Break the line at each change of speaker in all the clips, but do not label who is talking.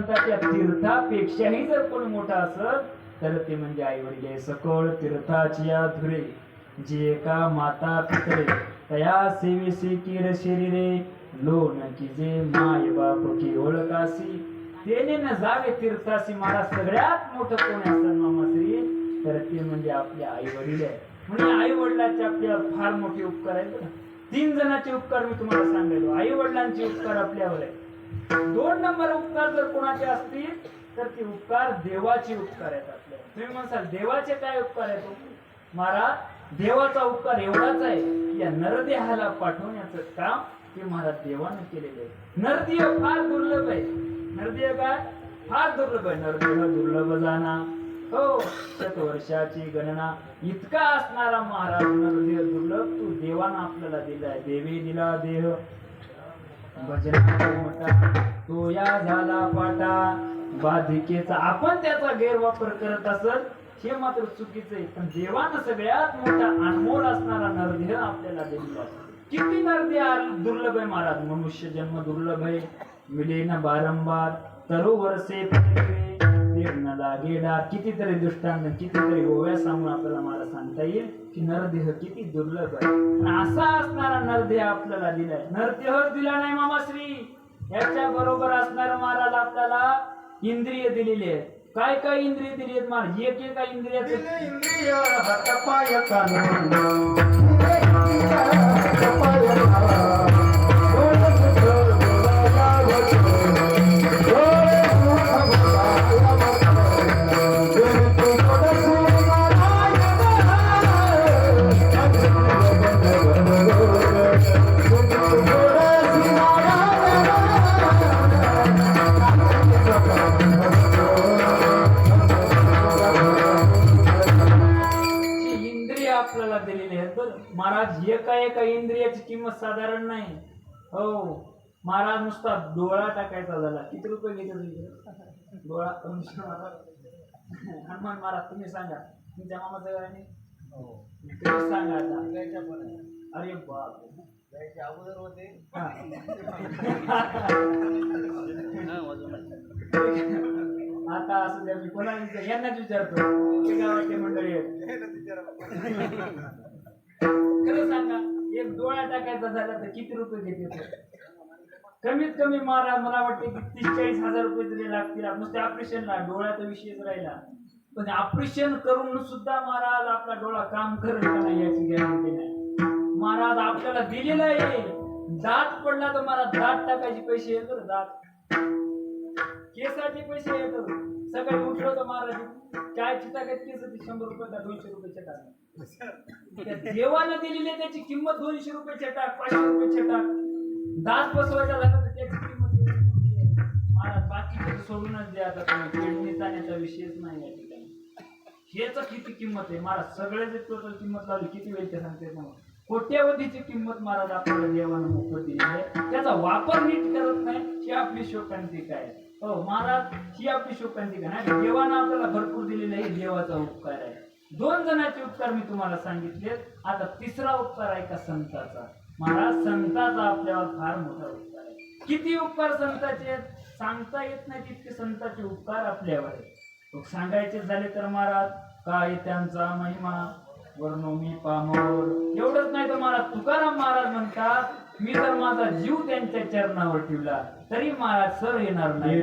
म्हणतात त्या तीर्थापेक्षाही जर कोण मोठा असत तर ते म्हणजे आई वडील आहे सकळ तीर्थाची या धुरे जे एका माता पितरे तया सेवेसी किर शरीरे. लोन की जे माय बाप की ओळखासी. तेने न जावे तीर्थासी मला सगळ्यात मोठं कोण असतं मामाश्री? तर ते म्हणजे आपले आई वडील आहे. म्हणजे आई वडिलांचे आपल्यावर फार मोठे उपकार आहेत तीन जणांचे उपकार मी तुम्हाला सांगायचो. आई वडिलांचे उपकार आपल्यावर आहे दोन नंबर उपकार जर कोणाचे असतील तर ती उपकार देवाचे उपकार आहेत आपल्या तुम्ही म्हणसाल देवाचे काय उपकार आहेत? महाराज देवाचा उपकार एवढाच आहे या नरदेहाला पाठवण्याचं काम ते महाराज देवाने केलेलं आहे. नरदेह फार दुर्लभ आहे. नरदेह काय? फार दुर्लभ आहे. नरदेह दुर्लभ जाणा. हो शतवर्षाची गणना. इतका असणारा महाराज नरदेह दुर्लभ तू देवानं आपल्याला दिलाय. देवी दिला देह. भजनाचा मोठा. तो या झाला पाटा बाधिकेचा. आपण त्याचा गैरवापर करत असत हे मात्र चुकीचं आहे. पण देवानं सगळ्यात मोठा अनमोल असणारा नरदेह आपल्याला दिलेला किती नरदेह दुर्लभ आहे महाराज. मनुष्य जन्म दुर्लभ आहे. मिलेन बारंबार. तरु वर्षे न लागेडार कितीतरी दृष्टांत कितीतरी गोव्या सांगून आपल्याला मला सांगता येईल. की नरदेह किती दुर्लभ आहे. असा असणारा नरदेह आपल्याला दिलाय. नरदेह दिला नाही मामाश्री. याच्या बरोबर असणारा महाराज आपल्याला इंद्रिय दिलेली आहेत. काय काय इंद्रिय दिली आहेत महाराज? एक एका इंद्रियाचे
इंद्रिय हातपाय
साधारण नाही. हो महाराज नुसता डोळा टाकायचा झाला. किती रुपये घेते डोळा कमिशन महाराज हनुमान महाराज तुम्ही सांगा. तुमच्या मामाचं काय नाही? तुम्ही सांगा आता. अरे बाप
अगोदर होते.
आता असं द्या मी कोणा विचार यांनाच विचारतो. ते गावातले मंडळी खरं सांगा. एक डोळा टाकायचा झाला तर किती रुपये घेते कमीत कमी मारा मला वाटते की तीस चाळीस हजार रुपये तरी लागतील. नुसते ऑपरेशनला डोळ्याचा विषयच राहिला. पण ऑपरेशन करून सुद्धा महाराज आपला डोळा काम करत नाही याची गॅरंटी नाही. महाराज आपल्याला दिलेला आहे. दात पडला तर मला दात टाकायचे पैसे येतो दात. केसाचे पैसे येतो सकाळी उठलो तर महाराज काय चिताकत केस शंभर रुपये का दोनशे रुपये टाक देवानं दिलेली त्याची किंमत दोनशे रुपये टाक पाचशे रुपये टाक. दास बसवायचा लागत तर त्याची किंमत आहे. महाराज बाकीचे सोडूनच द्या आता तुम्ही पेडणी जाण्याचा विषयच नाही या ठिकाणी. हेच किती किंमत आहे? महाराज सगळे जे टोटल किंमत लावली किती वेळ ते सांगते कोट्यावधीची किंमत महाराज आपल्याला देवानं मोफत दिली आहे. त्याचा वापर नीट करत नाही ही आपली शोकांतिका आहे. हो महाराज ही आपली शोकांतिका नाही देवानं आपल्याला भरपूर दिलेलं आहे देवाचा उपकार आहे. दोन जणांचे उपकार मी तुम्हाला सांगितले. आता तिसरा उपकार आहे का संताचा? महाराज संताचा आपल्यावर फार मोठा उपकार आहे. किती उपकार संताचे आहेत? सांगता येत नाही तितके संताचे उपकार आपल्यावर आहेत. सांगायचे झाले तर महाराज काय त्यांचा महिमा? वर्णोमी पामोर. एवढंच नाही तर महाराज तुकाराम महाराज म्हणतात मी जर माझा जीव त्यांच्या चरणावर ठेवला. तरी महाराज सर येणार नाही.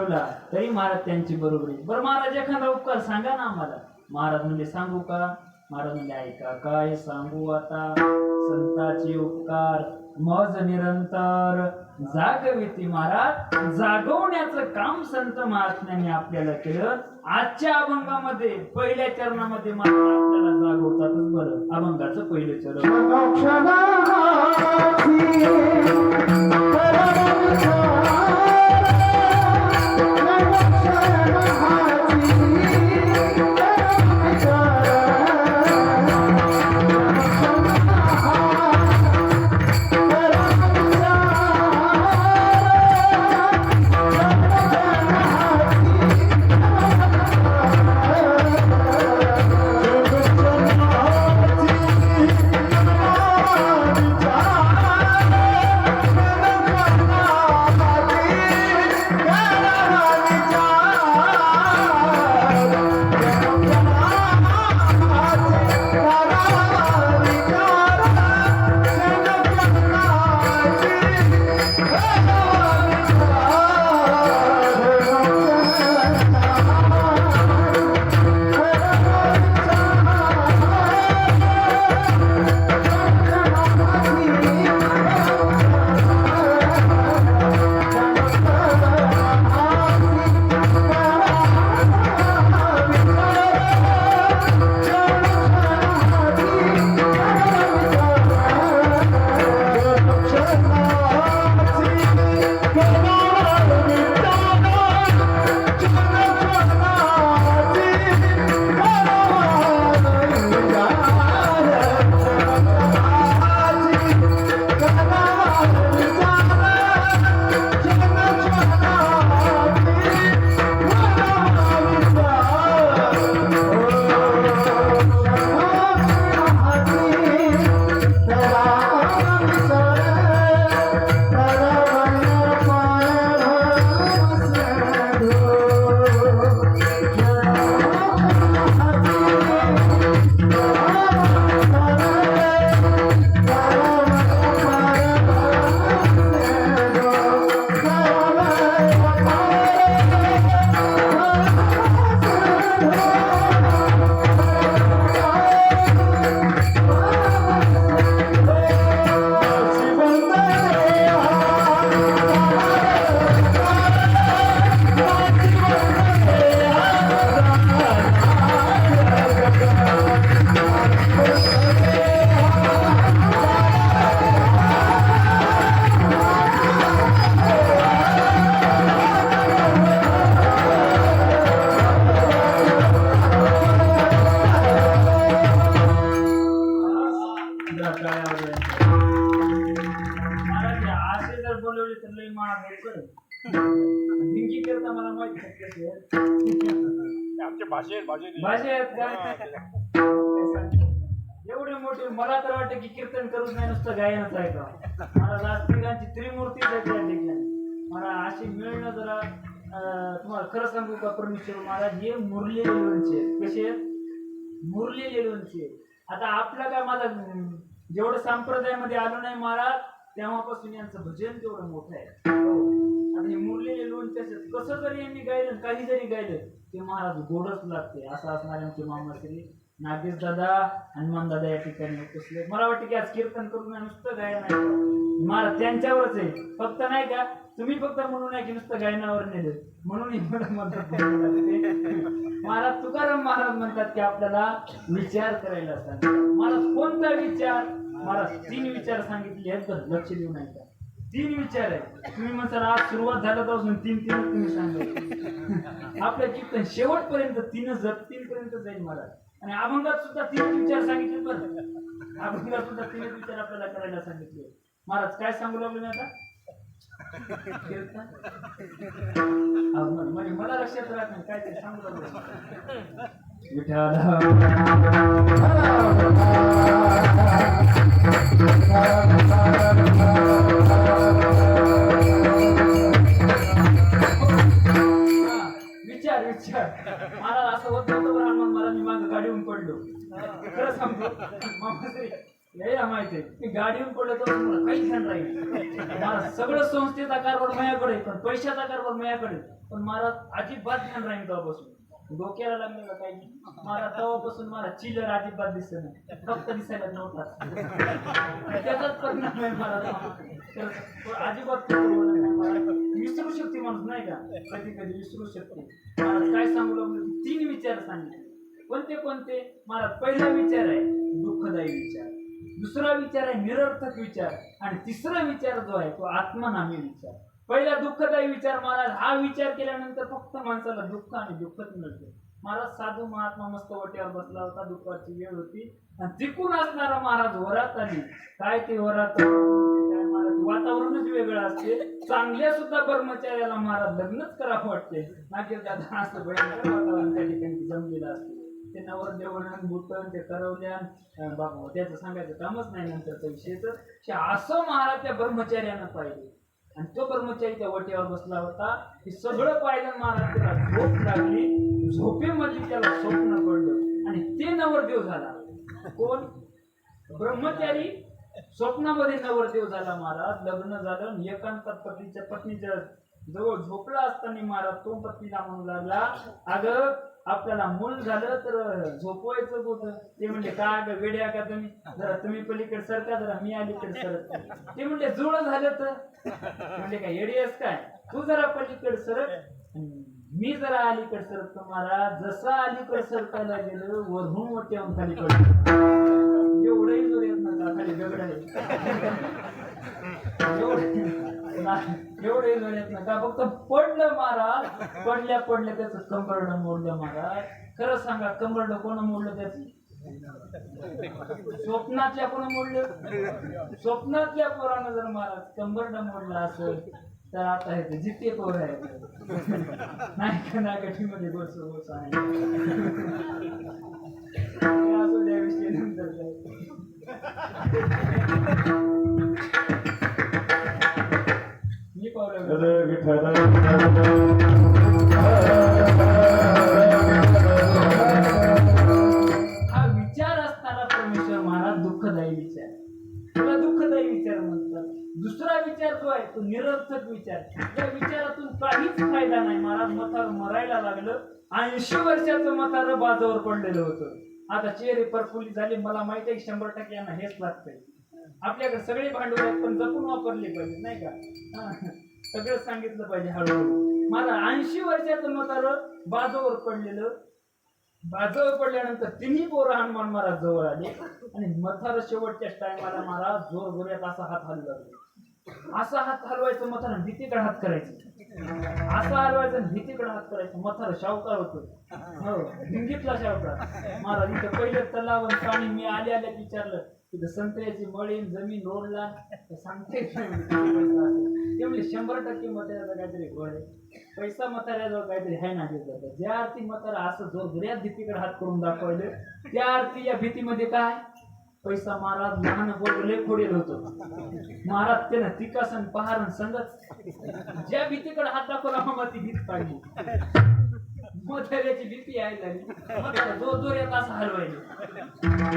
ठेवला तरी महाराज त्यांची बरोबरी. बरं महाराज एखादा उपकार सांगा ना आम्हाला. महाराज म्हणजे सांगू का? महाराज म्हणजे ऐका काय सांगू आता? संताचे उपकार
मज निरंतर जागविती महाराज. जागवण्याचं काम संत महात्म्यांनी आपल्याला केलं. आजच्या अभंगामध्ये पहिल्या चरणामध्ये महाराज आपल्याला जागवतातच बरं. अभंगाचं पहिलं चरण.
भाषेत भाषेत
एवढे मोठे मला तर वाटतं की कीर्तन करून नाही नुसतं गायनच आहे का मला त्या ठिकाणी मला अशी मिळणं जरा तुम्हाला खरं सांगू का परमेश्वर महाराज हे मुरलेले लोणचे. कसे मुरलेले लोणचे. आता आपला काय अं, जेवढं संप्रदायामध्ये आलो नाही महाराज तेव्हापासून यांचं भजन तेवढं मोठं आहे. आणि मुरलेले लोणचे असतात. कसं जरी यांनी गायलं काही जरी गायलं ते महाराज गोडच लागते. असं असणार आमचे मामा श्री नागेश दादा हनुमान दादा या ठिकाणी उपसले मला वाटतं की आज कीर्तन करून नुसतं गायन आहे. महाराज त्यांच्यावरच आहे. फक्त नाही का तुम्ही फक्त म्हणून आहे की नुसतं गायनावर नेलं. म्हणून म्हणतात महाराज तुकाराम महाराज म्हणतात की आपल्याला विचार करायला असतात महाराज कोणता विचार? महाराज तीन विचार सांगितले आहेत. लक्ष देऊ नाही का तीन विचार आहे तुम्ही म्हणताल आज सुरुवात झाल्यापासून तीन तीन तुम्ही सांगा आपलं कीर्तन शेवटपर्यंत तीनच जर तीन पर्यंत जाईल मला आणि अभंगात सुद्धा तीन विचार सांगितले बरं अभंगात सुद्धा तीन विचार आपल्याला करायला सांगितले महाराज काय सांगू लागलो मी आता म्हणजे मला लक्षात राहत नाही काय ते सांगू लागलो हा, विचार. मला असं होत नव्हतं बरं हनुमान मला मी मागं गाडीहून पडलो. खरं सांगतो मामाश्री, यायला माहिती आहे मी गाडीहून पडलो तर मला काही ध्यान राहील मला सगळं संस्थेचा कारभार माझ्याकडे पण पैशाचा कारभार माझ्याकडे पण मला अजिबात ध्यान राहील तेव्हापासून.
डोक्याला लागलेलं काही नाही. मला तेव्हापासून मला चिलर अजिबात दिसत नाही. फक्त दिसायला नव्हता. त्याचाच परिणाम आहे मला. अजिबात विसरू शकते माणूस नाही का? कधी कधी विसरू शकते. मला काय सांगू लागलो तीन विचार सांगितले. कोणते कोणते? मला पहिला विचार आहे दुःखदायी विचार. दुसरा विचार आहे निरर्थक विचार. आणि तिसरा विचार जो आहे तो आत्मनामी विचार. पहिला दुःखदायी विचार महाराज. हा विचार केल्यानंतर फक्त माणसाला दुःख आणि दुःखच मिळते. महाराज साधू महात्मा मस्त वट्यावर बसला होता दुःखाची वेळ होती. आणि तिकून असणारा महाराज वरात आली काय ते वरात? वातावरणच वेगळं असते. चांगल्या सुद्धा कर्मचाऱ्याला महाराज लग्नच करावं वाटते. नाकीर दादा असं भयंकर वातावरण त्या ठिकाणी जमलेलं असते. ते नवरदेवण भूतन ते करवल्यान बाबा त्याचं सांगायचं कामच नाही नंतरचा विषय तर असं महाराज त्या ब्रह्मचार्यानं पाहिजे आणि तो कर्मचारी त्या वटेवर बसला होता. हे सगळं पाहिलं महाराज त्याला झोप लागली. झोपेमध्ये त्याला स्वप्न पडलं. आणि ते नवरदेव झाला. कोण? ब्रह्मचारी. स्वप्नामध्ये नवरदेव झाला महाराज. लग्न झालं एकांत एकांतात पत्नीच्या पत्नीच्या जवळ झोपला असताना महाराज तो पत्नीला म्हणू लागला अगं आपल्याला मूल झालं तर झोपवायचं कुठं ते म्हणले का ग वेड्या का तुम्ही? जरा तुम्ही पलीकडे सरका जरा मी अलीकडे सरक. ते म्हणले जुळ झालं तर. म्हणजे काय एडीएस काय? तू जरा पलीकडे सरक मी जरा अलीकडे सरकतो महाराज. जसं अलीकडे सरकायला गेलो वरून मोठे खाली पडलो. एवढंही जोर येत ना खाली वेगळं एवढे नाही, नका. फक्त पडलं महाराज. पडल्या पडल्या त्याचं कंबरड मोडलं महाराज. खरं सांगा कंबरड कोण मोडलं त्याचं? स्वप्नातल्या कोण मोडलं? स्वप्नातल्या पोरानं जर महाराज कंबरड मोडला असेल तर आता हे ते जिते पोर आहे नाही का नागठीमध्ये गोस गोस आहे. ते असू द्या विषय नंतर हा विचार असणारा परमेश्वर महाराज दुःखदायी विचार. तुला दुःखदायी विचार म्हणतात. दुसरा विचार जो आहे तो निरर्थक विचार. त्या विचारातून काहीच फायदा नाही. महाराज मथार मरायला लागलं. ऐंशी वर्षाचं मथार बाजावर पडलेलं होतं. आता चेहरे प्रफुल्लित झाले. मला माहिती आहे शंभर टक्के यांना हेच लागतंय. आपल्याकडे सगळे भांडवल आहेत पण जपून वापरले पाहिजे नाही का? हा. सगळं सांगितलं पाहिजे हळूहळू. मला ऐंशी वर्षाचं मतार बाजूवर पडलेलं. बाजूवर पडल्यानंतर तिन्ही पोरं हनुमान महाराज जवळ आले. आणि मथार शेवटच्या टायमाला महाराज जोर जोऱ्यात असा हात हलू लागले. असा हात हलवायचं मथार भीतीकडे हात करायचं. असा हलवायचं भीतीकडे हात करायचं. मथार शावकार होतो. हो भिंगीतला शावकार महाराज इथं पहिलं तलाव आणि पाणी मी आले आले विचारलं. तिथं संत्र्याची मळी जमीन रोडला तर सांगते ते म्हणजे शंभर टक्के म्हाताऱ्याचा काहीतरी घोळ आहे. पैसा म्हाताऱ्याजवळ काहीतरी आहे ना तिथं ज्या अर्थी मतारा असं जोर जोऱ्यात भीतीकडे हात करून दाखवले त्या अर्थी या भीतीमध्ये काय? पैसा महाराज लहान बोलले फोडेल होतो. महाराज त्यानं तिकासन पहारण संगत ज्या भीतीकडे हात दाखवला मग ती भीत काढली म्हाताऱ्याची भीती आहे झाली म्हातारा जोर येत असं हलवायले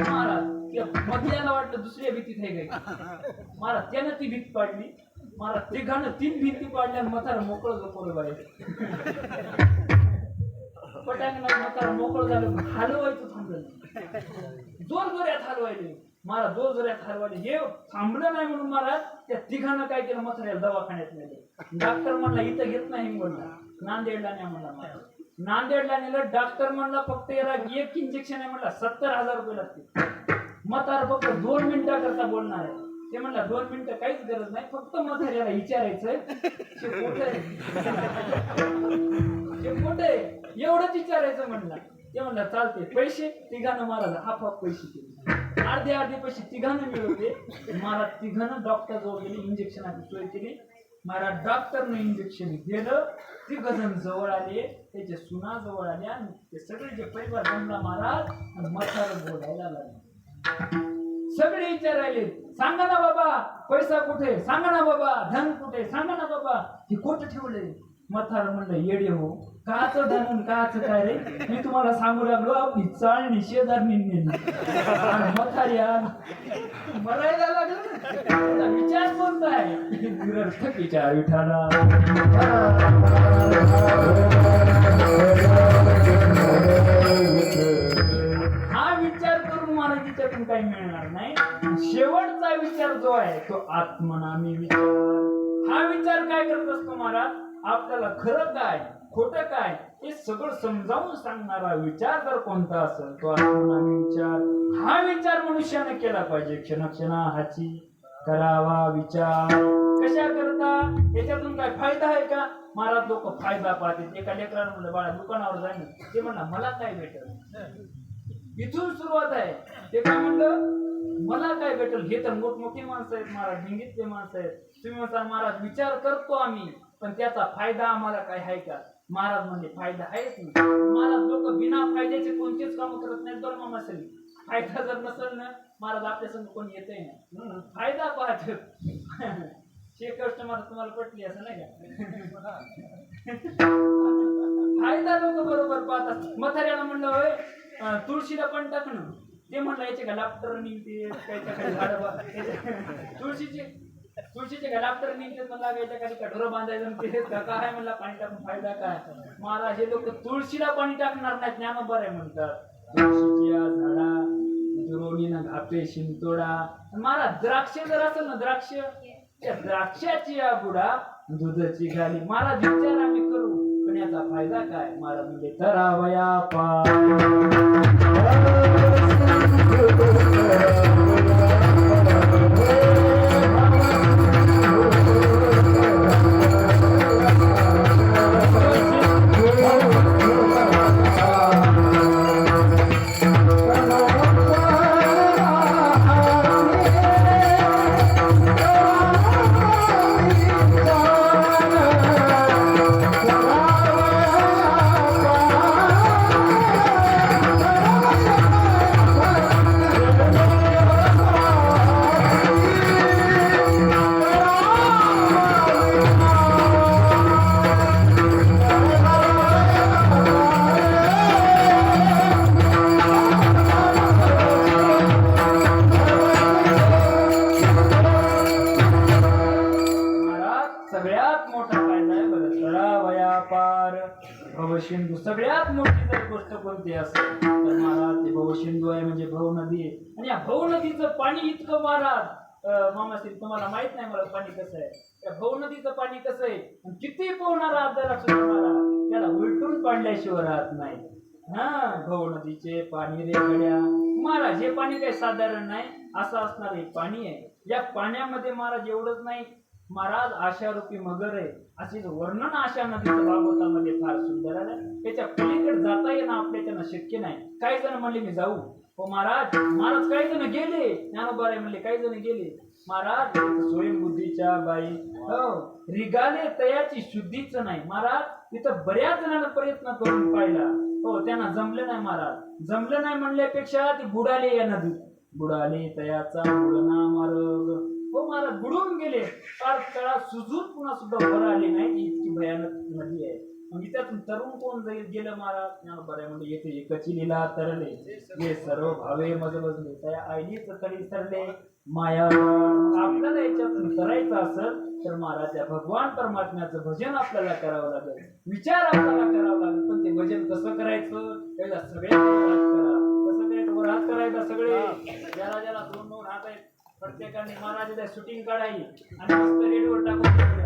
महाराज त्या मधल्याला वाटलं दुसऱ्या भीतीत आहे काही मला त्यानं ती भीती पाडली. महाराज तिघानं तीन भीती पाडल्या मथार मोकळं झोपवलं बाहेर. पटांगणात मथार मोकळं झालं हलवायचं थांबलं जोर जोऱ्यात हलवायले. मला जोर जोऱ्यात हलवायले. हे थांबलं नाही म्हणून मला त्या तिघानं काय केलं? म्हाताऱ्याला दवाखान्यात नेले. डॉक्टर म्हणला इथं घेत नाही म्हणला नांदेडला नाही म्हणला मला नांदेडला नेलं डॉक्टर म्हणला फक्त याला एक इंजेक्शन आहे. म्हणला सत्तर हजार रुपये लागतील. मतार फक्त दोन मिनिटाकरता बोलणार आहे. ते म्हणला दोन मिनिटं काहीच गरज नाही फक्त म्हाताऱ्याला विचारायचंय. "शे कुठं एवढंच विचारायचं म्हणला. ते म्हणला चालते पैसे तिघानं मारायला हाफ हाफ पैसे केले. अर्धे अर्धे पैसे तिघानं मिळवले. मला तिघानं डॉक्टर जवळ गेले इंजेक्शनाची सोय केली. मला डॉक्टरनं इंजेक्शन दिलं. तिघ जवळ आले त्याच्या सुना जवळ आल्या. आणि ते सगळे जे परिवार जमला महाराज आणि म्हातारं बोलायला लागले. सगळे विचारायले सांगा ना बाबा पैसा कुठे? सांगा ना बाबा धन कुठे? सांगा ना बाबा. हे कुठे ठेवले? मथार म्हणलं येडे हो. काच धन काच काय रे? मी तुम्हाला सांगू लागलो आपली चाळणी शेजारनी नेली मथार या मरायला लागलं विचार कोणता आहे? निरर्थक विचार विठाला. त्याच्यातून काही मिळणार नाही. शेवटचा विचार जो आहे तो आत्मनामी विचार. हा विचार काय करत असतो महाराज? आपल्याला खरं काय खोट काय हे सगळं समजावून सांगणारा विचार जर कोणता असेल तो आत्मनामी विचार. हा विचार मनुष्याने केला पाहिजे. क्षणक्षणा हाची करावा विचार. कशा करता? याच्यातून काय फायदा आहे का? महाराज लोक फायदा पाहतील एका लेकरानं म्हणलं बाळा दुकानावर जाईन ते म्हणा मला काय भेटल इथून सुरुवात आहे. ते काय म्हणलं मला काय भेटल? हे तर मोठमोठी माणसं आहेत महाराज भिंगीतले माणसं आहेत. तुम्ही म्हणता महाराज विचार करतो आम्ही पण त्याचा फायदा आम्हाला काय आहे का? महाराज म्हणजे फायदा आहेच ना. महाराज लोक बिना फायद्याचे कोणतेच काम करत नाहीत बरं मामा फायदा जर नसेल ना महाराज आपल्या संग कोणी येतही ना. फायदा पाहत. शे कस्टमर तुम्हाला पटली असं नाही का? फायदा लोक बरोबर पाहतात. म्हाताऱ्याला म्हणलं होय अं, तुळशीला पण टाकणं. ते म्हणलं याचे का लाफ्टर निघते खाली झाडं बा- तुळशीचे तुळशीचे का लाफ्टर निघते मला याच्या खाली कठोरं बांधायचं आणि ते का काय म्हणला पाणी टाकून फायदा काय? महाराज हे लोक तुळशीला पाणी टाकणार नाही ज्ञान बरं आहे म्हणतात. तुळशीच्या झाडा घापे शिंतोडा. महाराज द्राक्ष जर असेल ना द्राक्ष त्या द्राक्षाची या बुडा दुधाची घाली महाराज विचार आम्ही करण्याचा फायदा काय? महाराज म्हणजे तरावया पा भवसिंधू सगळ्यात मोठी जर गोष्ट कोणती असेल तर महाराज ते भवसिंधू आहे म्हणजे भव नदी आहे. आणि या भव नदीचं पाणी इतकं महाराज अं, मामाश्री तुम्हाला माहीत नाही मला पाणी कसं आहे. त्या भव नदीचं पाणी कसं आहे? किती पोहणारा जर असू महाराज? त्याला उलटून पाडल्याशिवाय राहत नाही. हा भव नदीचे पाणी रे गड्या. महाराज हे पाणी काही साधारण नाही. असं असणार हे पाणी आहे. या पाण्यामध्ये महाराज एवढंच नाही. महाराज आशारूपी मगर आहे. असे वर्णन आशा नदीच्या भागवतामध्ये शक्य नाही. काही जण म्हणले मी जाऊ. हो महाराज. महाराज काही जण गेले. ज्ञानोबाराय म्हणले काही जण गेले. महाराज स्वयंबुद्धीच्या बाई. हो रिगाले तयाची शुद्धीच नाही. महाराज इथं बऱ्याच जणांना प्रयत्न करून पाहिला. हो त्यांना जमलं नाही महाराज. जमलं नाही म्हणल्यापेक्षा ती बुडाले या नदीत. बुडाले तयाचा बुडना मार्ग. हो महाराज बुडून गेले. फार तळा सुजून पुन्हा सुद्धा वर आले नाही. इतकी भयानक नदी आहे. मग त्यातून तरुण कोण जाईल? गेलं महाराज. ज्ञानोबा म्हणजे येथे एकची लिला तरले. हे सर्व भावे मज बजले त्या आईलीच तरी सरले. माया आपल्याला याच्यातून करायचं असेल तर महाराज त्या भगवान परमात्म्याचं भजन आपल्याला करावं लागेल. विचार आपल्याला करावा लागेल. पण ते भजन कसं करायचं? त्याला सगळे करा. कसं करायचं? वर हात करायचा सगळे. ज्याला ज्याला दोन दोन हात आहेत प्रत्येकाने महाराजाचं शूटिंग काढाई आणि रेडवर टाकून